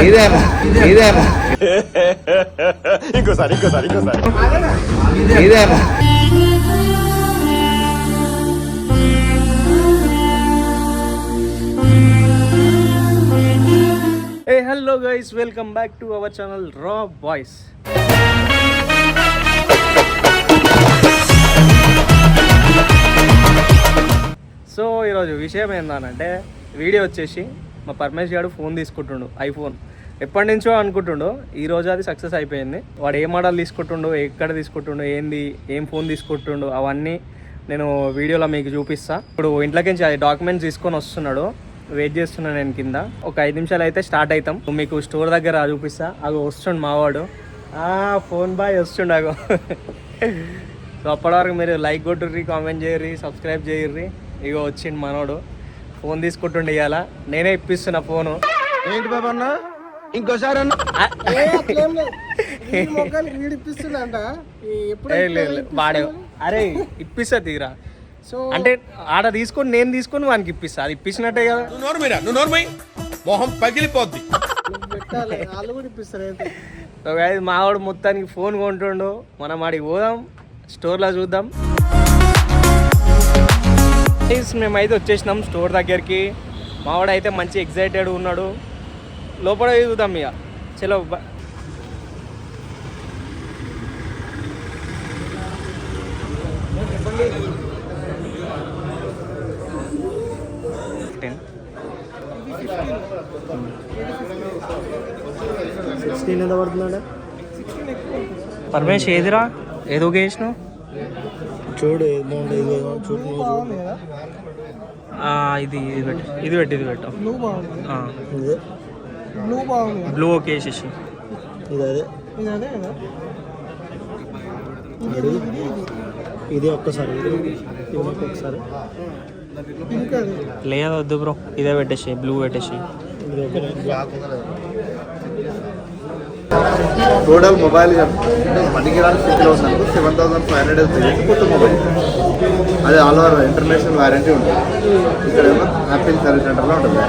ఇదేనా? ఇదేనా? ఇంకోసారి ఇంకోసారి ఇంకోసారి. ఇదేనా? ఏ hello guys welcome back to our channel రా బాయ్స్ సో ఈరోజు విషయం ఏందనంటే వీడియో వచ్చేసి మా పరమేష్ గారు ఫోన్ తీసుకుంటుండు ఐఫోన్. ఎప్పటి నుంచో అనుకుంటుండు ఈ రోజు అది సక్సెస్ అయిపోయింది. వాడు ఏ మోడల్ తీసుకుంటుండు ఎక్కడ తీసుకుంటుండు ఏంది ఏం ఫోన్ తీసుకుంటుండు అవన్నీ నేను వీడియోలో మీకు చూపిస్తా. ఇప్పుడు ఇంట్లోకి నుంచి అది డాక్యుమెంట్స్ తీసుకొని వస్తున్నాడు వెయిట్ చేస్తున్నాను నేను కింద. ఒక ఐదు నిమిషాలు అయితే స్టార్ట్ అవుతాం మీకు స్టోర్ దగ్గర చూపిస్తా. అగో వస్తుండు మావాడు. ఫోన్ బాయ్ వస్తుండు అగో. సో అప్పటివరకు మీరు లైక్ కొట్టుర్రి కామెంట్ చేయర్రి సబ్స్క్రైబ్ చేయర్రి. ఇగో వచ్చిండు మనోడు. ఫోన్ తీసుకుంటుండే ఇవాళ నేనే ఇప్పిస్తున్నా ఫోను. ఏంటి బాబా అన్న? ఇంకోసారి అన్న. ఏ లేదు. లేదు, వాడే అరే ఇప్పిస్తా తీరా. సో అంటే ఆడ తీసుకొని నేను తీసుకొని వానికి ఇప్పిస్తా. అది ఇప్పించినట్టే కదా. నువ్వు నోరు మీరా? నువ్వు నోరు మై మొహం పగిలిపోద్ది. మావాడు మొత్తానికి ఫోన్ కొంటుండు మనం ఆడికి పోదాం స్టోర్లో చూద్దాం. Guys, మేమైతే వచ్చేసినాం స్టోర్ దగ్గరికి. మావాడు అయితే మంచి ఎగ్జైటెడ్ ఉన్నాడు. లోపల చూద్దాం ఇక చలో సిక్స్టీన్ ఎంత పరమేష్ ఏదిరా? ఏదో చేసినావు? చూడు ఏది బాగుంటుంది ఇది చూడు నువ్వు చూడు. ఆ, ఇది ఇది పెట్టు ఇది పెట్టు ఇది పెట్టు బ్లూ బాగుంది ఆ, ఇదే బ్లూ బాగుంది బ్లూ ఒక వేసేసి ఇది అదే ఇది అదే కదా అడుగు. ఇది ఒక్కసారి ఇది ఇది నాకు ఒకసారి పింక్ అది లేదా వద్దు బ్రో ఇదే పెట్టేసి బ్లూ పెట్టేసి ఇది ఒక టోటల్ మొబైల్ మనకి రాని స్థితిలో ఉన్నందుకు సెవెన్ థౌసండ్ ఫైవ్ హండ్రెడ్ అవుతుంది కొత్త మొబైల్ అది ఆల్ ఓవర్ ఇంటర్నేషనల్ వారంటీ ఉంటుంది ఇక్కడ ఏమో యాపిల్ సర్వీస్ సెంటర్లో ఉంటుంది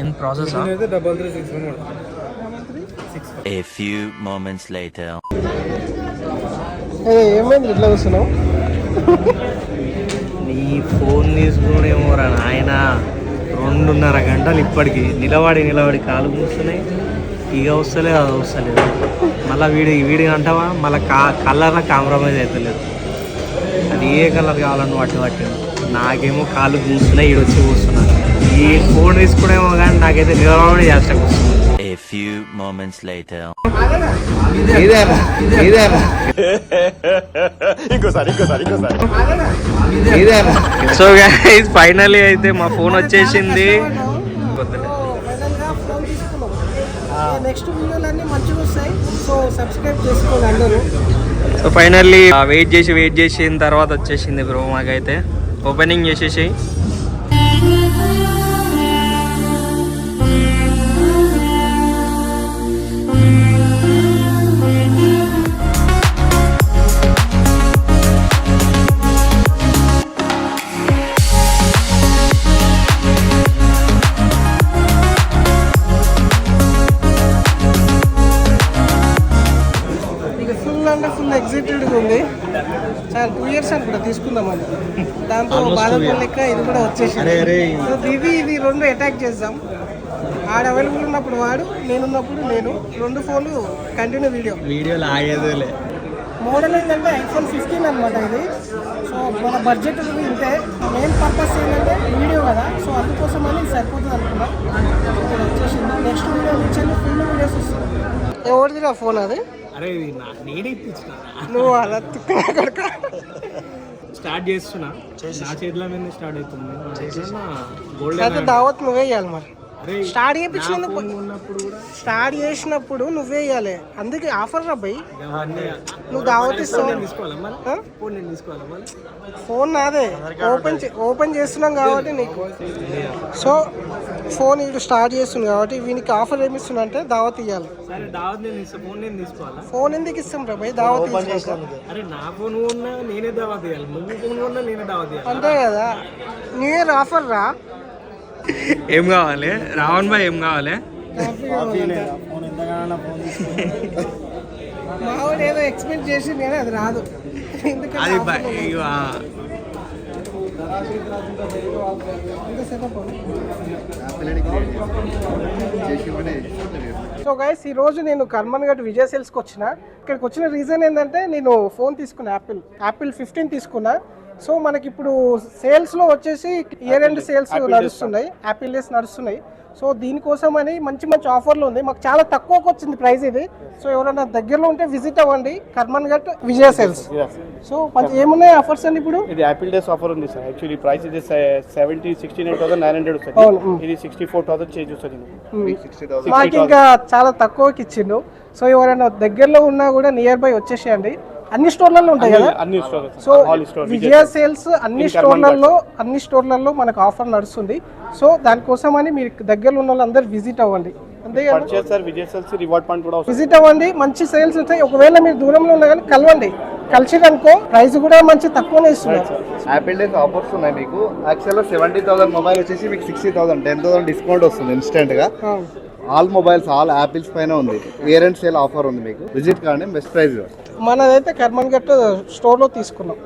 in process A few moments later. ఏమైంది? ఇట్లా వస్తున్నావు నీ ఫోన్ తీసుకునేమోరా నాయన. రెండున్నర గంటలు ఇప్పటికి. నిలబడి నిలబడి కాలు కూర్చున్నాయి ఇక వస్తలేదు అది వస్తలేదు. మళ్ళీ వీడి వీడి అంటావా? మళ్ళీ కా కలర్ కాంప్రమైజ్ అవుతలేదు అది ఏ కలర్ కావాలని వాటి వాటి. నాకేమో కాళ్ళు కూర్చున్నాయి ఈడు వచ్చి ఈ ఫోన్ తీసుకునేమో కానీ నాకైతే నిలబడి చేస్తా కూర్చున్నాను few moments later. ఇదేనా ఇదేనా ఇంకోసారి ఇంకోసారి ఇంకోసారి సో గైస్ ఫైనల్లీ అయితే మా ఫోన్ వచ్చేసింది. నెక్స్ట్ మంచిగా వస్తాయి సో సబ్స్క్రైబ్ చేసుకోండి అందరూ సో ఫైనల్లీ వెయిట్ చేసి వెయిట్ చేసిన తర్వాత వచ్చేసింది బ్రో మాకైతే. ఓపెనింగ్ చేసేసి. అంటే ఫుల్ ఎగ్జైటెడ్గా ఉంది. చాలా టూ ఇయర్స్ అనుకుంటా తీసుకుందామని. దాంతో బాధపడి లెక్క ఇది కూడా వచ్చేసింది. సో ఇది ఇది రెండు అటాక్ చేద్దాం. ఆడ అవైలబుల్ ఉన్నప్పుడు వాడు నేనున్నప్పుడు నేను. రెండు ఫోన్లు కంటిన్యూ వీడియో వీడియోలో ఆగేదేలే. మోడల్ ఏంటంటే ఐఫోన్ ఫిఫ్టీన్ అనమాట ఇది. సో మన బడ్జెట్ ఇంతే. మెయిన్ పర్పస్ ఏంటంటే వీడియో కదా. సో అందుకోసం అని సరిపోతుంది అనుకున్నా. వచ్చేసింది. నెక్స్ట్ వీడియో నుంచి ఫుల్ వీడియోస్ వస్తుంది ఎవరిది నా ఫోన్ అది? అరే ఇది నా- నేనే ఇప్పించిన నువ్వు అలా కొడుకా. స్టార్ట్ చేస్తున్నా. నా చేతిలో మీద స్టార్ట్ అవుతుంది. గోల్డెన్ దావత్ నువ్వే ఇవ్వాలి మరి. స్టార్ట్ చేయించినందుకు స్టార్ట్ చేసినప్పుడు నువ్వే ఇవ్వాలి అందుకే ఆఫర్ రా భయ్ నువ్వు దావత్ ఇస్తావు ఆ? ఫోన్ నాదే. ఓపెన్ చే- ఓపెన్ చేస్తున్నాం కాబట్టి నీకు. సో ఫోన్ ఇటు స్టార్ట్ చేస్తుంది కాబట్టి వీనికి ఆఫర్ ఏమి ఇస్తున్నా అంటే దావత్ ఇవ్వాలి సరే దావత్ నేను ఇస్తా ఫోన్ నేను తీసుకోవాలా? ఫోన్ ఎందుకు ఇస్తాం రా భయ్ దావత్ ఇచ్చినాక అరే నా ఫోన్ ఉన్నా నేనే దావత్ ఇవ్వాలి నువ్వు ఫోన్ ఉన్నా నేనే దావత్ ఇవ్వాలి అంతే కదా. న్యూ ఇయర్ ఆఫర్ రా. ఏం కావాలి? రావణ్ భాయ్ ఏం కావాలి? మావాడు ఏదో ఎక్స్పెక్ట్ చేసి కానీ అది రాదు. అది సో గైస్ ఈ రోజు నేను కర్మన్ గట్ విజయ్ సేల్స్కి వచ్చిన. ఇక్కడికి వచ్చిన రీజన్ ఏంటంటే నేను ఫోన్ తీసుకున్నా యాపిల్ యాపిల్ ఫిఫ్టీన్ తీసుకున్నా. సో మనకి ఇప్పుడు సేల్స్లో వచ్చేసి ఇయర్ ఎండ్ సేల్స్ నడుస్తున్నాయి యాపిల్ డేస్ నడుస్తున్నాయి. సో దీనికోసం అని మంచి మంచి ఆఫర్లు ఉంది మాకు చాలా తక్కువకి వచ్చింది ప్రైస్ ఇది. సో ఎవరైనా దగ్గరలో ఉంటే విజిట్ అవ్వండి. Karmanghat Vijay sales. So మంచి- ఏమున్నాయి ఆఫర్స్ అండి ఇప్పుడు? ఇది యాపిల్ డేస్ ఆఫర్ ఉంది సార్. యాక్చువల్లీ ప్రైస్ ఇది seventy sixty nine thousand nine hundred వస్తుంది. ఇది సిక్స్టీ ఫోర్ థౌసండ్ చేంజ్ వస్తుంది మాకు ఇంకా చాలా తక్కువకి ఇచ్చిండు. సో ఎవరైనా దగ్గరలో ఉన్నా కూడా నియర్ బై వచ్చేసేయండి. అన్ని స్టోర్లలో ఉంటాయి కదా? అన్ని store so all store Vijay sales అన్ని స్టోర్లలో అన్ని స్టోర్లలో మనకు ఆఫర్ నడుస్తుంది. సో దానికోసం అని మీరు దగ్గరలో ఉన్న వాళ్ళందరూ విజిట్ అవ్వండి. అంతే కదా? Purchase sir Vijay sales reward point కూడా వస్తుంది. విజిట్ అవ్వండి. మంచి సేల్స్ ఉంటాయి. ఒకవేళ మీరు దూరంలో ఉన్నా కానీ కలవండి. కలిసిరనుకో ప్రైస్ కూడా మంచి తక్కువనే ఇస్తున్నారు. యాపిల్ డేస్ ఆఫర్స్ ఉన్నాయి మీకు. యాక్చువల్గా సెవెంటీ థౌసండ్ మొబైల్ వచ్చేసి మీకు sixty thousand ten thousand discount వస్తుంది ఇన్స్టెంట్గా. ఆల్ మొబైల్స్ ఆల్ యాపిల్స్ పైన ఉంది. అండ్ సేల్ ఆఫర్ ఉంది మీకు. విజిట్ కానీ బెస్ట్ ప్రైస్ మనదైతే కర్మన్ గట్ స్టోర్లో తీసుకున్నాం.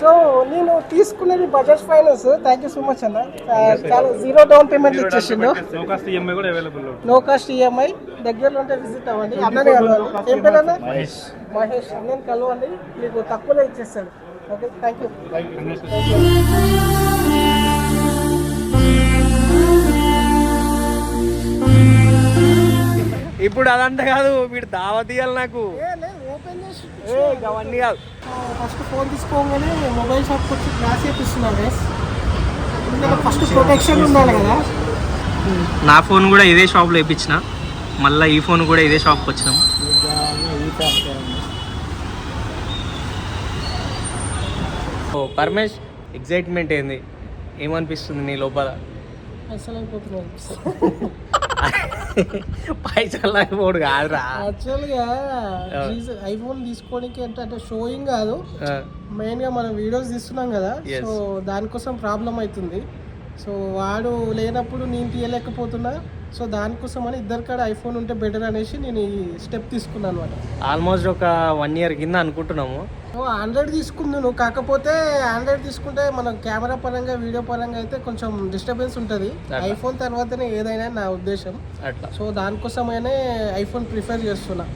సో నేను తీసుకున్నది Bajaj finance thank you so much అన్న. ఆ, చాలా జీరో డౌన్ పేమెంట్ ఇచ్చేసిండు. నో కాస్ట్ ఈఎంఐ దగ్గరలో ఉంటే విజిట్ అవ్వండి. అన్ననే కలవాలి. ఏం పేరు అన్న? మహేష్. అన్నని కలవండి. మీకు తక్కువలో ఇచ్చేస్తాడు. ఓకే థ్యాంక్ యూ ఇప్పుడు అదంతా కాదు వీడు దావత్ ఇవ్వాలి నాకు. ఓపెన్ చేసి ఏ, అవన్నీ కాదు. ఫస్ట్ ఫోన్ తీసుకోగానే మొబైల్ షాప్కి వచ్చి గైస్ ఎందుకంటే ఫస్ట్ ప్రొటెక్షన్ ఉండాలి కదా. నా ఫోన్ కూడా ఇదే షాప్లో వేయించిన మళ్ళీ ఈ ఫోన్ కూడా ఇదే షాప్కి వచ్చినాం. ఓ పరమేష్ ఎగ్జైట్మెంట్ ఏంది? ఏమనిపిస్తుంది నీ లోపల? అయిపోతున్నాయి పైసలు పోడు కాదురా. యాక్చువల్గా ఐఫోన్ తీసుకోవడానికి ఏంటంటే షోయింగ్ కాదు. ఆ, మెయిన్గా మనం వీడియోస్ తీస్తున్నాం కదా. సో దానికోసం ప్రాబ్లం అవుతుంది. సో వాడు లేనప్పుడు నేను తీయలేకపోతున్నా. సో దానికోసం అని ఇద్దరు కాడ ఐఫోన్ ఉంటే బెటర్ అనేసి నేను ఈ స్టెప్ తీసుకున్నాను అనమాట ఆల్మోస్ట్ ఒక వన్ ఇయర్ కింద అనుకుంటున్నాము. సో ఆండ్రాయిడ్ తీసుకుందును కాకపోతే ఆండ్రాయిడ్ తీసుకుంటే మనం కెమెరా పరంగా వీడియో పరంగా అయితే కొంచెం డిస్టర్బెన్స్ ఉంటుంది. ఐఫోన్ తర్వాతనే ఏదైనా నా ఉద్దేశం. అట్లా. సో దానికోసమైనా ఐఫోన్ ప్రిఫర్ చేస్తున్నా.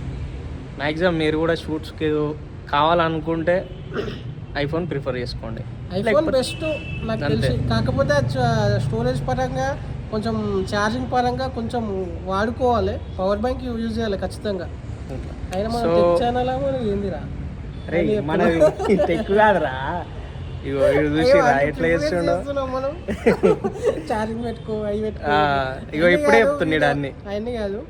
మ్యాక్సిమం మీరు కూడా షూట్స్కి కావాలనుకుంటే ఐఫోన్ ప్రిఫర్ చేసుకోండి. ఐఫోన్ బెస్ట్ నాకు తెలిసి. కాకపోతే స్టోరేజ్ పరంగా కొంచెం ఛార్జింగ్ పరంగా కొంచెం వాడుకోవాలి. పవర్ బ్యాంక్ యూజ్ చేయాలి ఖచ్చితంగా. అయినా మనం ఛానల్ ఏందిరా? మన టెక్ కాదురా. ఇగో చూసిరా ఎట్లా చేస్తుండో. ఛార్జింగ్ పెట్టుకో అవి పెట్టుకో. ఇగో ఇప్పుడే చెప్తున్నాడు అన్ని. అవన్నీ కాదు.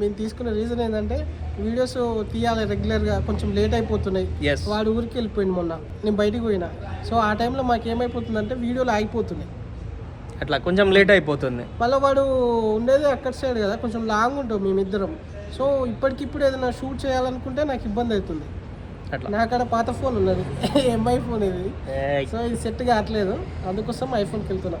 మేము తీసుకున్న రీజన్ ఏంటంటే వీడియోస్ తీయాలి రెగ్యులర్గా కొంచెం లేట్ అయిపోతున్నాయి. వాడు ఊరికి వెళ్ళిపోయింది మొన్న. నేను బయటికి పోయినా. సో ఆ టైంలో మాకు ఏమైపోతుందంటే వీడియోలు ఆగిపోతున్నాయి. అట్లా కొంచెం లేట్ అయిపోతుంది. మళ్ళీ వాడు ఉండేది అక్కడ సైడ్ కదా కొంచెం లాంగ్ ఉంటాం మేమిద్దరం. సో ఇప్పటికిప్పుడు ఏదైనా షూట్ చేయాలనుకుంటే నాకు ఇబ్బంది అవుతుంది. నాకాడ పాత ఫోన్ ఉన్నది. ఎంఐ ఫోన్ ఇది. సో ఇది సెట్ కావట్లేదు. అందుకోసం ఐఫోన్కి వెళ్తున్నా.